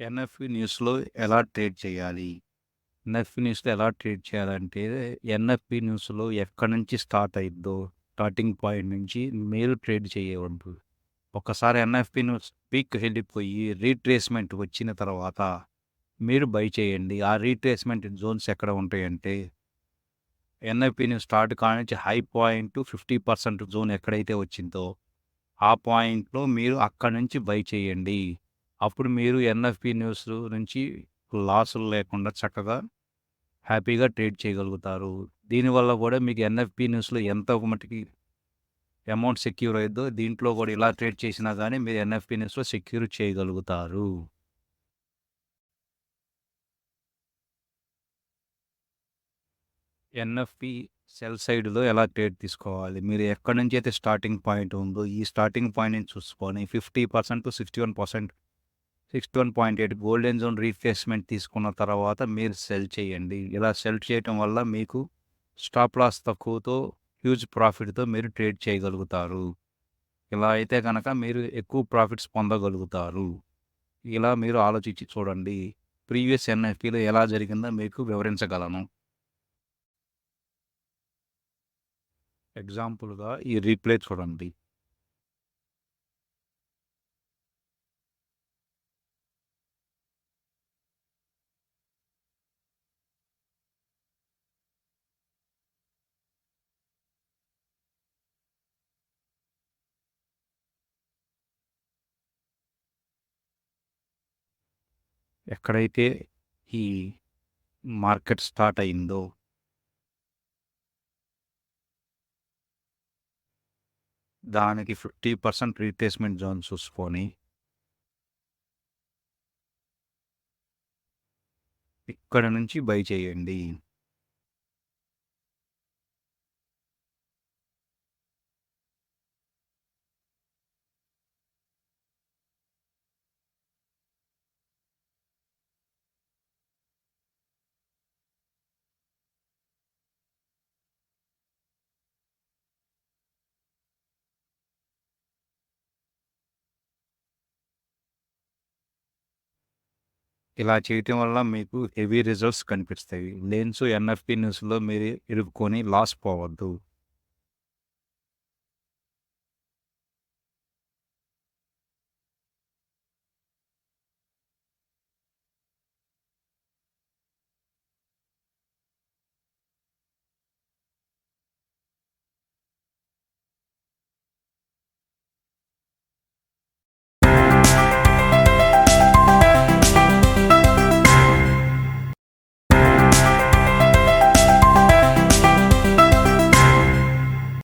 NFE న్యూస్‌లో ఎలా trade చేయాలి? ఎన్ఎఫ్‌వి న్యూస్‌లో ఎలా ట్రేడ్ చేయాలంటే, ఎన్ఎఫ్ఈ న్యూస్‌లో ఎక్కడి నుంచి స్టార్ట్ అయిద్దో, స్టార్టింగ్ పాయింట్ నుంచి మీరు ట్రేడ్ చేయవద్దు. ఒకసారి ఎన్ఎఫ్పి న్యూస్ పీక్ వెళ్ళిపోయి రీట్రేస్‌మెంట్ వచ్చిన తర్వాత మీరు బై చేయండి. ఆ రీట్రేస్‌మెంట్ జోన్స్ ఎక్కడ ఉంటాయంటే ఎన్ఎఫ్పి న్యూస్ స్టార్ట్ కానుంచి హై పాయింట్ 50% జోన్ ఎక్కడైతే వచ్చిందో, ఆ పాయింట్‌లో మీరు అక్కడి నుంచి బై చేయండి. అప్పుడు మీరు ఎన్ఎఫ్పి న్యూస్ నుంచి లాసులు లేకుండా చక్కగా హ్యాపీగా ట్రేడ్ చేయగలుగుతారు. దీనివల్ల కూడా మీకు ఎన్ఎఫ్పి న్యూస్‌లో ఎంత మటుకి అమౌంట్ సెక్యూర్ అయ్యిద్దో దీంట్లో కూడా ఇలా ట్రేడ్ చేసినా కానీ మీరు ఎన్ఎఫ్పి న్యూస్‌లో సెక్యూర్ చేయగలుగుతారు. ఎన్ఎఫ్పి సెల్ సైడ్‌లో ఎలా ట్రేడ్ తీసుకోవాలి? మీరు ఎక్కడి నుంచి అయితే స్టార్టింగ్ పాయింట్ ఉందో, ఈ starting point sixty one point eight golden zone retracement తీసుకున్న తర్వాత మీరు సెల్ చేయండి. ఇలా సెల్ చేయటం వల్ల మీకు స్టాప్ లాస్ తక్కువతో హ్యూజ్ ప్రాఫిట్‌తో మీరు ట్రేడ్ చేయగలుగుతారు. ఇలా అయితే కనుక మీరు ఎక్కువ ప్రాఫిట్స్ పొందగలుగుతారు. ఇలా మీరు ఆలోచించి చూడండి. ప్రీవియస్ ఎన్ఎఫ్పిలో ఎలా జరిగిందో మీకు వివరించగలను. ఎగ్జాంపుల్‌గా ఈ రీప్లే చూడండి. ఎక్కడైతే ఈ మార్కెట్ స్టార్ట్ అయిందో దానికి ఫిఫ్టీ పర్సెంట్ రీప్లేస్మెంట్ జోన్ చూసుకొని ఇక్కడ నుంచి బై చేయండి. ఇలా చేయటం వల్ల మీకు హెవీ రిజల్ట్స్ కనిపిస్తాయి. లేన్స్ ఎన్ఎఫ్పి న్యూస్‌లో మీరు ఇరుక్కొని లాస్ పోవద్దు.